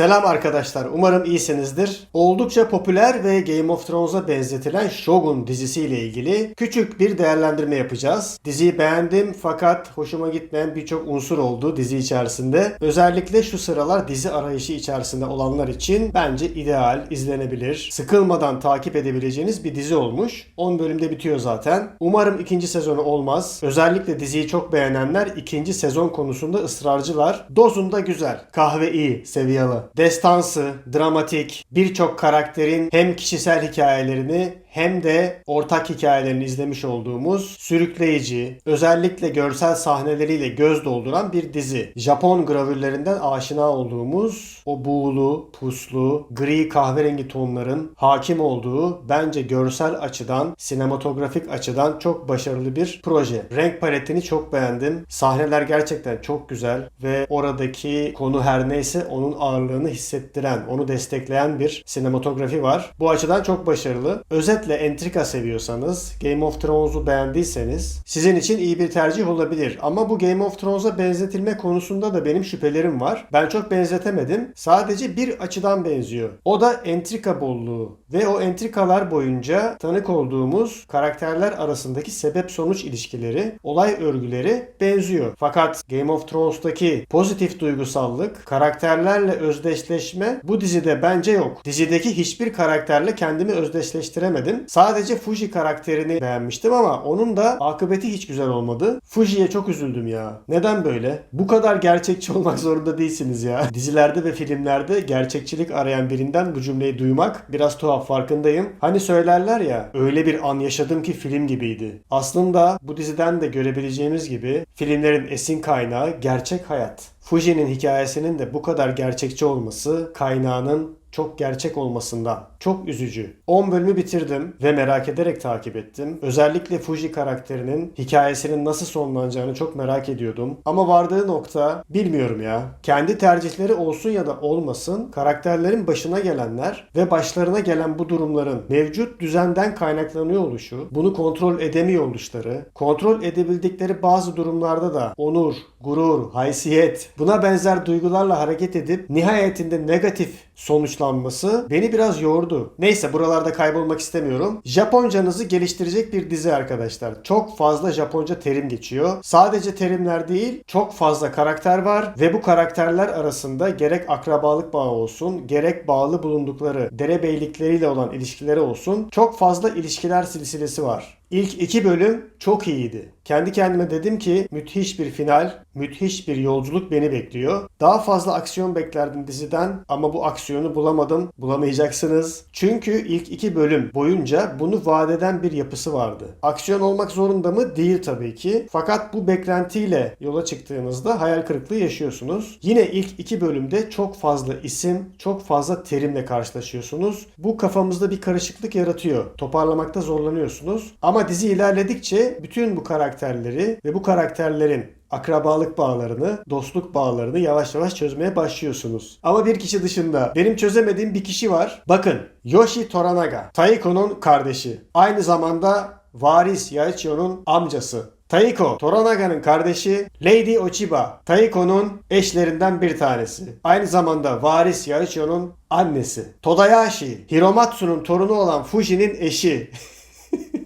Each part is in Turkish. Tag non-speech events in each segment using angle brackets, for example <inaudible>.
Selam arkadaşlar, umarım iyisinizdir. Oldukça popüler ve Game of Thrones'a benzetilen Shogun dizisiyle ilgili küçük bir değerlendirme yapacağız. Diziyi beğendim fakat hoşuma gitmeyen birçok unsur oldu dizi içerisinde. Özellikle şu sıralar dizi arayışı içerisinde olanlar için bence ideal, izlenebilir, sıkılmadan takip edebileceğiniz bir dizi olmuş. 10 bölümde bitiyor zaten. Umarım ikinci sezonu olmaz. Özellikle diziyi çok beğenenler ikinci sezon konusunda ısrarcılar. Dozunda güzel. Kahve iyi, seviyalı. Destansı, dramatik, birçok karakterin hem kişisel hikayelerini hem de ortak hikayelerini izlemiş olduğumuz sürükleyici, özellikle görsel sahneleriyle göz dolduran bir dizi. Japon gravürlerinden aşina olduğumuz o buğulu, puslu, gri kahverengi tonların hakim olduğu bence görsel açıdan, sinematografik açıdan çok başarılı bir proje. Renk paletini çok beğendim. Sahneler gerçekten çok güzel ve oradaki konu her neyse onun ağırlığını hissettiren, onu destekleyen bir sinematografi var. Bu açıdan çok başarılı. Özetle entrika seviyorsanız, Game of Thrones'u beğendiyseniz sizin için iyi bir tercih olabilir. Ama bu Game of Thrones'a benzetilme konusunda da benim şüphelerim var. Ben çok benzetemedim. Sadece bir açıdan benziyor. O da entrika bolluğu ve o entrikalar boyunca tanık olduğumuz karakterler arasındaki sebep sonuç ilişkileri, olay örgüleri benziyor. Fakat Game of Thrones'taki pozitif duygusallık, karakterlerle özdeşleşme bu dizide bence yok. Dizideki hiçbir karakterle kendimi özdeşleştiremedim. Sadece Fuji karakterini beğenmiştim ama onun da akıbeti hiç güzel olmadı. Fuji'ye çok üzüldüm ya. Neden böyle? Bu kadar gerçekçi <laughs> olmak zorunda değilsiniz ya. Dizilerde ve filmlerde gerçekçilik arayan birinden bu cümleyi duymak biraz tuhaf farkındayım. Hani söylerler ya öyle bir an yaşadım ki film gibiydi. Aslında bu diziden de görebileceğimiz gibi filmlerin esin kaynağı gerçek hayat. Fuji'nin hikayesinin de bu kadar gerçekçi olması kaynağının çok gerçek olmasından. Çok üzücü. 10 bölümü bitirdim ve merak ederek takip ettim. Özellikle Fuji karakterinin hikayesinin nasıl sonlanacağını çok merak ediyordum. Ama vardığı nokta bilmiyorum ya. Kendi tercihleri olsun ya da olmasın karakterlerin başına gelenler ve başlarına gelen bu durumların mevcut düzenden kaynaklanıyor oluşu, bunu kontrol edemiyor oluşları, kontrol edebildikleri bazı durumlarda da onur, gurur, haysiyet buna benzer duygularla hareket edip nihayetinde negatif sonuçlanması beni biraz yordu. Neyse buralarda kaybolmak istemiyorum. Japoncanızı geliştirecek bir dizi arkadaşlar. Çok fazla Japonca terim geçiyor. Sadece terimler değil, çok fazla karakter var ve bu karakterler arasında gerek akrabalık bağı olsun, gerek bağlı bulundukları derebeylikleriyle olan ilişkileri olsun, çok fazla ilişkiler silsilesi var. İlk iki bölüm çok iyiydi. Kendi kendime dedim ki müthiş bir final, müthiş bir yolculuk beni bekliyor. Daha fazla aksiyon beklerdim diziden ama bu aksiyonu bulamadım. Bulamayacaksınız. Çünkü ilk iki bölüm boyunca bunu vaat eden bir yapısı vardı. Aksiyon olmak zorunda mı? Değil tabii ki. Fakat bu beklentiyle yola çıktığınızda hayal kırıklığı yaşıyorsunuz. Yine ilk iki bölümde çok fazla isim, çok fazla terimle karşılaşıyorsunuz. Bu kafamızda bir karışıklık yaratıyor. Toparlamakta zorlanıyorsunuz. Ama dizi ilerledikçe bütün bu karakterleri ve bu karakterlerin akrabalık bağlarını, dostluk bağlarını yavaş yavaş çözmeye başlıyorsunuz. Ama bir kişi dışında benim çözemediğim bir kişi var. Bakın Yoshi Toranaga, Taiko'nun kardeşi. Aynı zamanda Varis Yaichio'nun amcası. Taiko, Toranaga'nın kardeşi Lady Ochiba, Taiko'nun eşlerinden bir tanesi. Aynı zamanda Varis Yaichio'nun annesi. Todayashi, Hiromatsu'nun torunu olan Fuji'nin eşi. <laughs>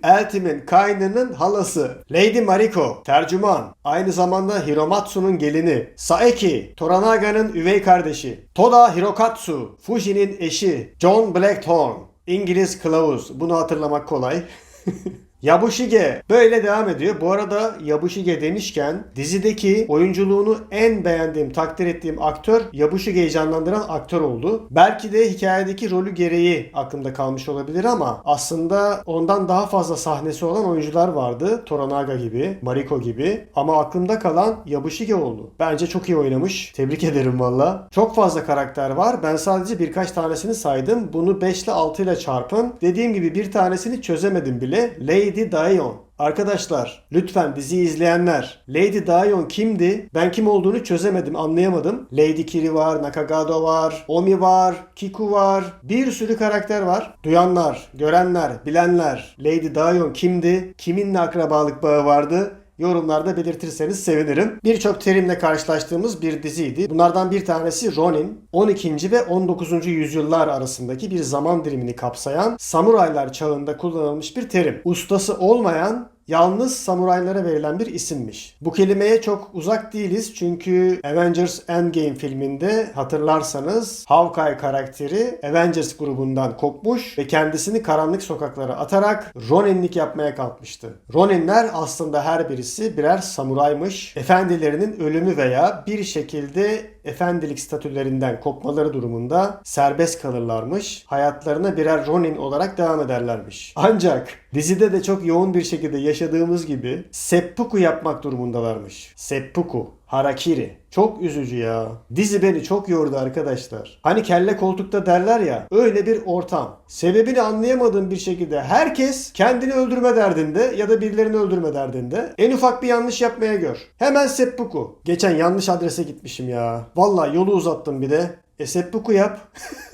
Eltim'in kaynının halası. Lady Mariko, tercüman. Aynı zamanda Hiromatsu'nun gelini. Saeki, Toranaga'nın üvey kardeşi. Toda Hirokatsu, Fuji'nin eşi. John Blackthorn, İngiliz kılavuz. Bunu hatırlamak kolay. <laughs> Yabushige böyle devam ediyor. Bu arada Yabushige demişken dizideki oyunculuğunu en beğendiğim, takdir ettiğim aktör Yabushige'yi canlandıran aktör oldu. Belki de hikayedeki rolü gereği aklımda kalmış olabilir ama aslında ondan daha fazla sahnesi olan oyuncular vardı. Toranaga gibi, Mariko gibi. Ama aklımda kalan Yabushige oldu. Bence çok iyi oynamış. Tebrik ederim valla. Çok fazla karakter var. Ben sadece birkaç tanesini saydım. Bunu 5 ile 6 ile çarpın. Dediğim gibi bir tanesini çözemedim bile. Lady Dion. Arkadaşlar lütfen diziyi izleyenler Lady Dion kimdi? Ben kim olduğunu çözemedim, anlayamadım. Lady Kiri var, Nakagado var, Omi var, Kiku var. Bir sürü karakter var. Duyanlar, görenler, bilenler Lady Dion kimdi? Kiminle akrabalık bağı vardı? Yorumlarda belirtirseniz sevinirim. Birçok terimle karşılaştığımız bir diziydi. Bunlardan bir tanesi Ronin. 12. ve 19. yüzyıllar arasındaki bir zaman dilimini kapsayan samuraylar çağında kullanılmış bir terim. Ustası olmayan yalnız samuraylara verilen bir isimmiş. Bu kelimeye çok uzak değiliz çünkü Avengers Endgame filminde hatırlarsanız Hawkeye karakteri Avengers grubundan kopmuş ve kendisini karanlık sokaklara atarak Roninlik yapmaya kalkmıştı. Roninler aslında her birisi birer samuraymış. Efendilerinin ölümü veya bir şekilde efendilik statülerinden kopmaları durumunda serbest kalırlarmış. Hayatlarına birer Ronin olarak devam ederlermiş. Ancak dizide de çok yoğun bir şekilde yaşadığımız gibi seppuku yapmak durumundalarmış. Seppuku. Harakiri. Çok üzücü ya. Dizi beni çok yordu arkadaşlar. Hani kelle koltukta derler ya öyle bir ortam. Sebebini anlayamadığım bir şekilde herkes kendini öldürme derdinde ya da birilerini öldürme derdinde. En ufak bir yanlış yapmaya gör. Hemen seppuku. Geçen yanlış adrese gitmişim ya. Vallahi yolu uzattım bir de. E seppuku yap.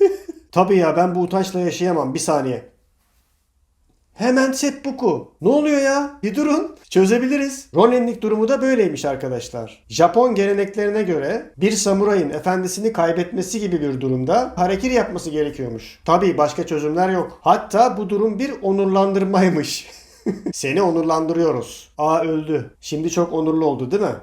<laughs> Tabii ya ben bu utançla yaşayamam. Bir saniye. Hemen seppuku. Ne oluyor ya? Bir durun. Çözebiliriz. Roninlik durumu da böyleymiş arkadaşlar. Japon geleneklerine göre bir samurayın efendisini kaybetmesi gibi bir durumda harekir yapması gerekiyormuş. Tabii başka çözümler yok. Hatta bu durum bir onurlandırmaymış. <laughs> Seni onurlandırıyoruz. Aa öldü. Şimdi çok onurlu oldu değil mi?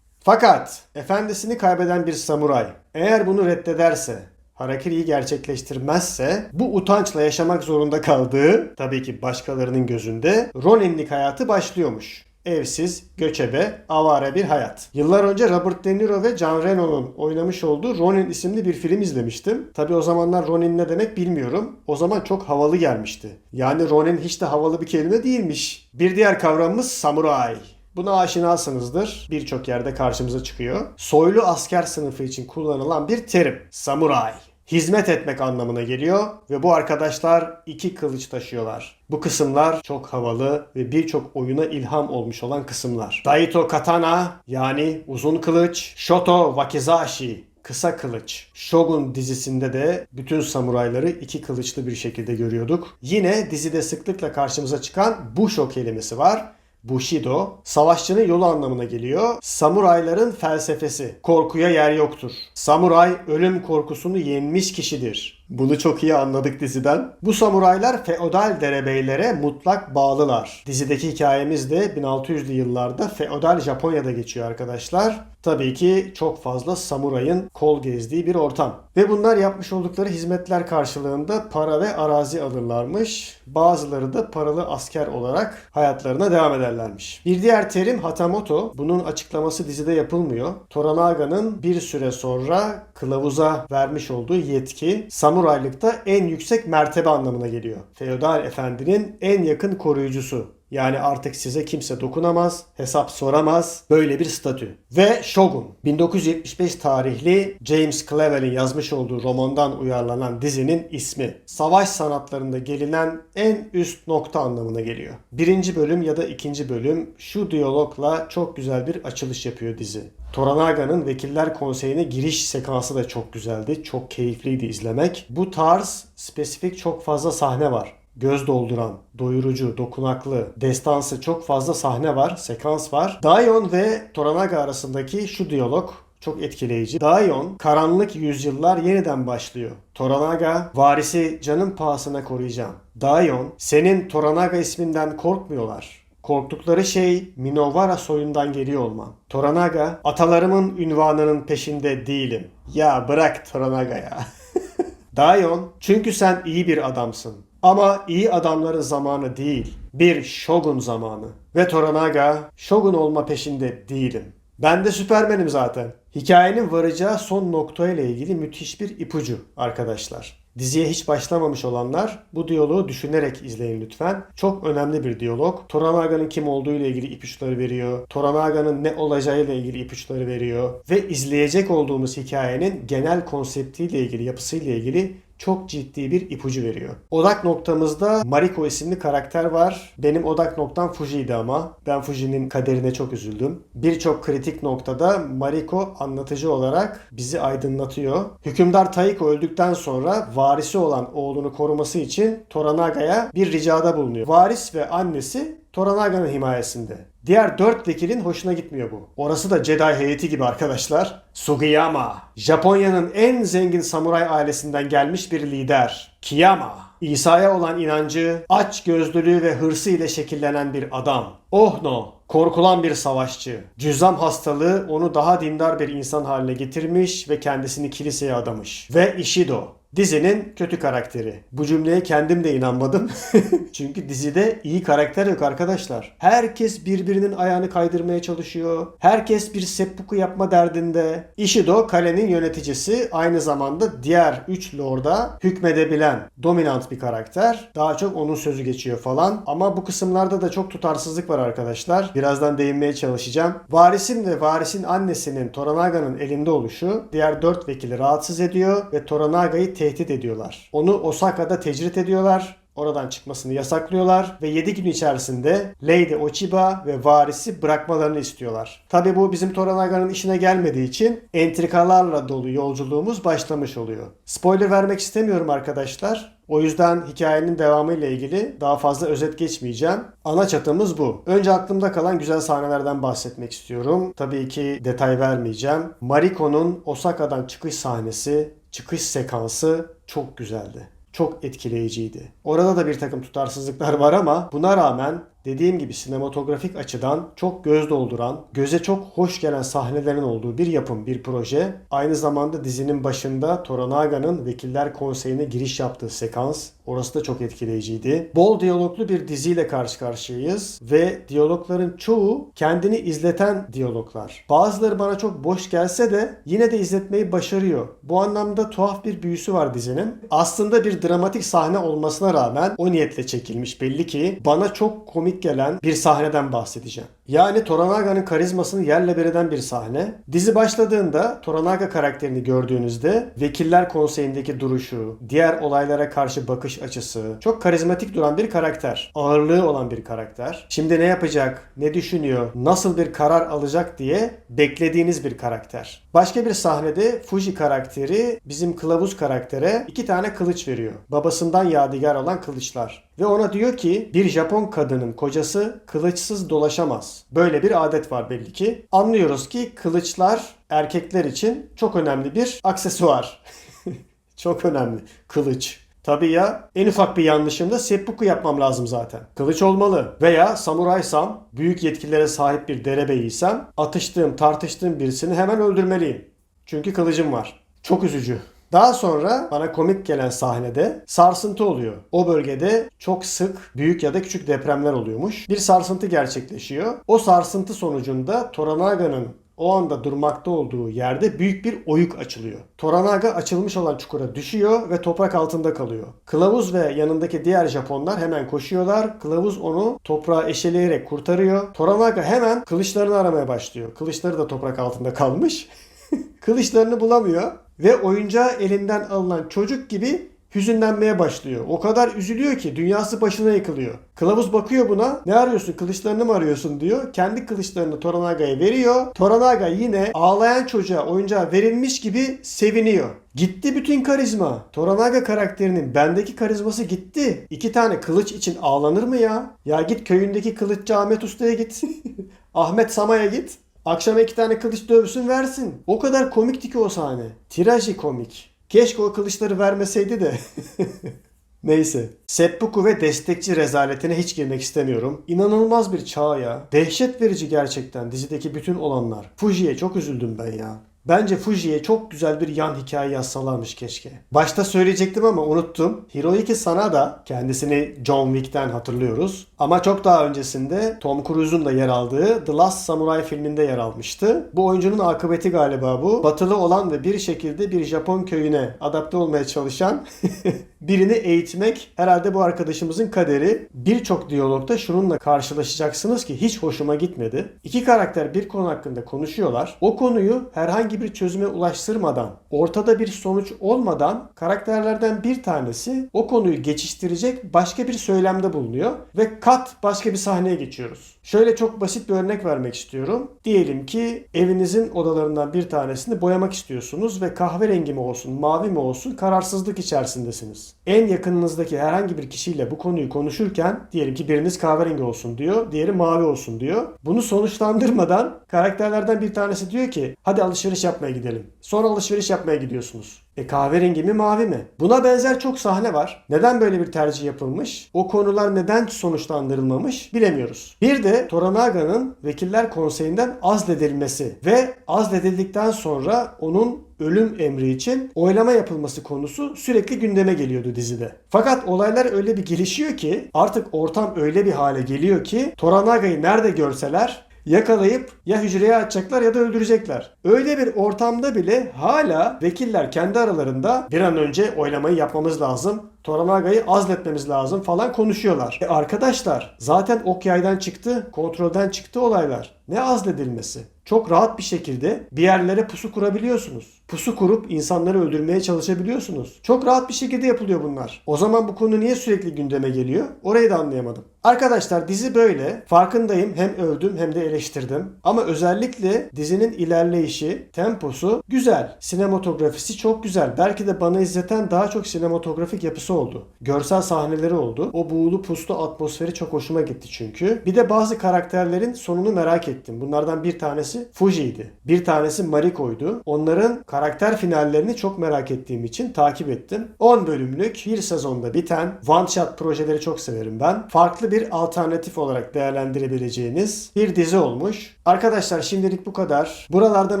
Fakat efendisini kaybeden bir samuray eğer bunu reddederse harakiriyi gerçekleştirmezse bu utançla yaşamak zorunda kaldığı tabii ki başkalarının gözünde Roninlik hayatı başlıyormuş. Evsiz, göçebe, avare bir hayat. Yıllar önce Robert De Niro ve Jean Reno'nun oynamış olduğu Ronin isimli bir film izlemiştim. Tabii o zamanlar Ronin ne demek bilmiyorum. O zaman çok havalı gelmişti. Yani Ronin hiç de havalı bir kelime değilmiş. Bir diğer kavramımız samuray. Buna aşinasınızdır. Birçok yerde karşımıza çıkıyor. Soylu asker sınıfı için kullanılan bir terim. Samuray. Hizmet etmek anlamına geliyor ve bu arkadaşlar iki kılıç taşıyorlar. Bu kısımlar çok havalı ve birçok oyuna ilham olmuş olan kısımlar. Daito Katana yani uzun kılıç, Shoto Wakizashi kısa kılıç. Shogun dizisinde de bütün samurayları iki kılıçlı bir şekilde görüyorduk. Yine dizide sıklıkla karşımıza çıkan Busho kelimesi var. Bushido, savaşçının yolu anlamına geliyor. Samurayların felsefesi. Korkuya yer yoktur. Samuray ölüm korkusunu yenmiş kişidir. Bunu çok iyi anladık diziden. Bu samuraylar feodal derebeylere mutlak bağlılar. Dizideki hikayemiz de 1600'lü yıllarda feodal Japonya'da geçiyor arkadaşlar. Tabii ki çok fazla samurayın kol gezdiği bir ortam. Ve bunlar yapmış oldukları hizmetler karşılığında para ve arazi alırlarmış. Bazıları da paralı asker olarak hayatlarına devam ederlermiş. Bir diğer terim Hatamoto. Bunun açıklaması dizide yapılmıyor. Toranaga'nın bir süre sonra kılavuza vermiş olduğu yetki samuraylıkta en yüksek mertebe anlamına geliyor. Feodal efendinin en yakın koruyucusu. Yani artık size kimse dokunamaz, hesap soramaz. Böyle bir statü. Ve Shogun. 1975 tarihli James Clever'in yazmış olduğu romandan uyarlanan dizinin ismi. Savaş sanatlarında gelinen en üst nokta anlamına geliyor. Birinci bölüm ya da ikinci bölüm şu diyalogla çok güzel bir açılış yapıyor dizi. Toranaga'nın Vekiller Konseyi'ne giriş sekansı da çok güzeldi. Çok keyifliydi izlemek. Bu tarz spesifik çok fazla sahne var göz dolduran, doyurucu, dokunaklı, destansı çok fazla sahne var, sekans var. Daion ve Toranaga arasındaki şu diyalog çok etkileyici. Daion, karanlık yüzyıllar yeniden başlıyor. Toranaga, varisi canın pahasına koruyacağım. Daion, senin Toranaga isminden korkmuyorlar. Korktukları şey Minovara soyundan geliyor olman. Toranaga, atalarımın ünvanının peşinde değilim. Ya bırak Toranaga ya. <laughs> Daion, çünkü sen iyi bir adamsın. Ama iyi adamların zamanı değil, bir shogun zamanı. Ve Toranaga, shogun olma peşinde değilim. Ben de süpermenim zaten. Hikayenin varacağı son noktayla ilgili müthiş bir ipucu arkadaşlar. Diziye hiç başlamamış olanlar bu diyaloğu düşünerek izleyin lütfen. Çok önemli bir diyalog. Toranaga'nın kim olduğu ile ilgili ipuçları veriyor. Toranaga'nın ne olacağı ile ilgili ipuçları veriyor. Ve izleyecek olduğumuz hikayenin genel konseptiyle ilgili, yapısıyla ilgili çok ciddi bir ipucu veriyor. Odak noktamızda Mariko isimli karakter var. Benim odak noktam Fuji'ydi ama ben Fuji'nin kaderine çok üzüldüm. Birçok kritik noktada Mariko anlatıcı olarak bizi aydınlatıyor. Hükümdar Taiko öldükten sonra varisi olan oğlunu koruması için Toranaga'ya bir ricada bulunuyor. Varis ve annesi Toranaga'nın himayesinde. Diğer dört vekilin hoşuna gitmiyor bu. Orası da Jedi heyeti gibi arkadaşlar. Sugiyama. Japonya'nın en zengin samuray ailesinden gelmiş bir lider. Kiyama. İsa'ya olan inancı, aç gözlülüğü ve hırsı ile şekillenen bir adam. Ohno. Korkulan bir savaşçı. Cüzzam hastalığı onu daha dindar bir insan haline getirmiş ve kendisini kiliseye adamış. Ve Ishido. Dizinin kötü karakteri. Bu cümleye kendim de inanmadım. <laughs> Çünkü dizide iyi karakter yok arkadaşlar. Herkes birbirinin ayağını kaydırmaya çalışıyor. Herkes bir seppuku yapma derdinde. Ishido kalenin yöneticisi aynı zamanda diğer 3 lorda hükmedebilen dominant bir karakter. Daha çok onun sözü geçiyor falan. Ama bu kısımlarda da çok tutarsızlık var arkadaşlar. Birazdan değinmeye çalışacağım. Varisin ve varisin annesinin Toranaga'nın elinde oluşu diğer 4 vekili rahatsız ediyor ve Toranaga'yı tehdit ediyorlar. Onu Osaka'da tecrit ediyorlar. Oradan çıkmasını yasaklıyorlar ve 7 gün içerisinde Lady Ochiba ve varisi bırakmalarını istiyorlar. Tabi bu bizim Toranaga'nın işine gelmediği için entrikalarla dolu yolculuğumuz başlamış oluyor. Spoiler vermek istemiyorum arkadaşlar. O yüzden hikayenin devamı ile ilgili daha fazla özet geçmeyeceğim. Ana çatımız bu. Önce aklımda kalan güzel sahnelerden bahsetmek istiyorum. Tabii ki detay vermeyeceğim. Mariko'nun Osaka'dan çıkış sahnesi, çıkış sekansı çok güzeldi çok etkileyiciydi. Orada da bir takım tutarsızlıklar var ama buna rağmen dediğim gibi sinematografik açıdan çok göz dolduran, göze çok hoş gelen sahnelerin olduğu bir yapım, bir proje. Aynı zamanda dizinin başında Toranaga'nın Vekiller Konseyi'ne giriş yaptığı sekans. Orası da çok etkileyiciydi. Bol diyaloglu bir diziyle karşı karşıyayız ve diyalogların çoğu kendini izleten diyaloglar. Bazıları bana çok boş gelse de yine de izletmeyi başarıyor. Bu anlamda tuhaf bir büyüsü var dizinin. Aslında bir dramatik sahne olmasına rağmen o niyetle çekilmiş belli ki bana çok komik gelen bir sahneden bahsedeceğim. Yani Toranaga'nın karizmasını yerle bir eden bir sahne. Dizi başladığında Toranaga karakterini gördüğünüzde Vekiller Konseyi'ndeki duruşu, diğer olaylara karşı bakış açısı, çok karizmatik duran bir karakter. Ağırlığı olan bir karakter. Şimdi ne yapacak, ne düşünüyor, nasıl bir karar alacak diye beklediğiniz bir karakter. Başka bir sahnede Fuji karakteri bizim kılavuz karaktere iki tane kılıç veriyor. Babasından yadigar olan kılıçlar. Ve ona diyor ki bir Japon kadının kocası kılıçsız dolaşamaz. Böyle bir adet var belli ki. Anlıyoruz ki kılıçlar erkekler için çok önemli bir aksesuar. <laughs> çok önemli. Kılıç. Tabii ya en ufak bir yanlışımda seppuku yapmam lazım zaten. Kılıç olmalı. Veya samuraysam, büyük yetkilere sahip bir derebeyiysem atıştığım, tartıştığım birisini hemen öldürmeliyim. Çünkü kılıcım var. Çok üzücü. Daha sonra bana komik gelen sahnede sarsıntı oluyor. O bölgede çok sık büyük ya da küçük depremler oluyormuş. Bir sarsıntı gerçekleşiyor. O sarsıntı sonucunda Toranaga'nın o anda durmakta olduğu yerde büyük bir oyuk açılıyor. Toranaga açılmış olan çukura düşüyor ve toprak altında kalıyor. Kılavuz ve yanındaki diğer Japonlar hemen koşuyorlar. Kılavuz onu toprağa eşeleyerek kurtarıyor. Toranaga hemen kılıçlarını aramaya başlıyor. Kılıçları da toprak altında kalmış. <laughs> Kılıçlarını bulamıyor ve oyuncağı elinden alınan çocuk gibi hüzünlenmeye başlıyor. O kadar üzülüyor ki dünyası başına yıkılıyor. Kılavuz bakıyor buna. Ne arıyorsun? Kılıçlarını mı arıyorsun diyor. Kendi kılıçlarını Toranaga'ya veriyor. Toranaga yine ağlayan çocuğa oyuncağı verilmiş gibi seviniyor. Gitti bütün karizma. Toranaga karakterinin bendeki karizması gitti. İki tane kılıç için ağlanır mı ya? Ya git köyündeki kılıççı Ahmet Usta'ya git. <laughs> Ahmet Sama'ya git. Akşam iki tane kılıç dövsün versin. O kadar komikti ki o sahne. Tirajı komik. Keşke o kılıçları vermeseydi de. <laughs> Neyse. Seppuku ve destekçi rezaletine hiç girmek istemiyorum. İnanılmaz bir çağ ya. Dehşet verici gerçekten dizideki bütün olanlar. Fuji'ye çok üzüldüm ben ya. Bence Fuji'ye çok güzel bir yan hikaye yazsalarmış keşke. Başta söyleyecektim ama unuttum. Hiroyuki Sanada kendisini John Wick'ten hatırlıyoruz. Ama çok daha öncesinde Tom Cruise'un da yer aldığı The Last Samurai filminde yer almıştı. Bu oyuncunun akıbeti galiba bu. Batılı olan ve bir şekilde bir Japon köyüne adapte olmaya çalışan <laughs> birini eğitmek herhalde bu arkadaşımızın kaderi. Birçok diyalogda şununla karşılaşacaksınız ki hiç hoşuma gitmedi. İki karakter bir konu hakkında konuşuyorlar. O konuyu herhangi bir çözüme ulaştırmadan, ortada bir sonuç olmadan karakterlerden bir tanesi o konuyu geçiştirecek başka bir söylemde bulunuyor ve kat başka bir sahneye geçiyoruz. Şöyle çok basit bir örnek vermek istiyorum. Diyelim ki evinizin odalarından bir tanesini boyamak istiyorsunuz ve kahverengi mi olsun, mavi mi olsun kararsızlık içerisindesiniz. En yakınınızdaki herhangi bir kişiyle bu konuyu konuşurken diyelim ki biriniz kahverengi olsun diyor, diğeri mavi olsun diyor. Bunu sonuçlandırmadan karakterlerden bir tanesi diyor ki hadi alışveriş yapmaya gidelim. Sonra alışveriş yapmaya gidiyorsunuz. E kahverengi mi mavi mi? Buna benzer çok sahne var. Neden böyle bir tercih yapılmış? O konular neden sonuçlandırılmamış bilemiyoruz. Bir de Toranaga'nın Vekiller Konseyi'nden azledilmesi ve azledildikten sonra onun ölüm emri için oylama yapılması konusu sürekli gündeme geliyordu dizide. Fakat olaylar öyle bir gelişiyor ki artık ortam öyle bir hale geliyor ki Toranaga'yı nerede görseler yakalayıp ya hücreye atacaklar ya da öldürecekler. Öyle bir ortamda bile hala vekiller kendi aralarında bir an önce oylamayı yapmamız lazım. Toranaga'yı azletmemiz lazım falan konuşuyorlar. E arkadaşlar zaten ok yaydan çıktı, kontrolden çıktı olaylar. Ne azledilmesi? Çok rahat bir şekilde bir yerlere pusu kurabiliyorsunuz. Pusu kurup insanları öldürmeye çalışabiliyorsunuz. Çok rahat bir şekilde yapılıyor bunlar. O zaman bu konu niye sürekli gündeme geliyor? Orayı da anlayamadım. Arkadaşlar dizi böyle. Farkındayım. Hem övdüm hem de eleştirdim. Ama özellikle dizinin ilerleyişi, temposu güzel. Sinematografisi çok güzel. Belki de bana izleten daha çok sinematografik yapısı oldu. Görsel sahneleri oldu. O buğulu puslu atmosferi çok hoşuma gitti çünkü. Bir de bazı karakterlerin sonunu merak ettim. Bunlardan bir tanesi Fuji'ydi. Bir tanesi Mariko'ydu. Onların karakter finallerini çok merak ettiğim için takip ettim. 10 bölümlük bir sezonda biten one shot projeleri çok severim ben. Farklı bir alternatif olarak değerlendirebileceğiniz bir dizi olmuş. Arkadaşlar şimdilik bu kadar. Buralardan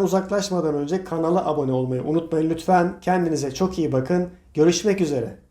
uzaklaşmadan önce kanala abone olmayı unutmayın lütfen. Kendinize çok iyi bakın. Görüşmek üzere.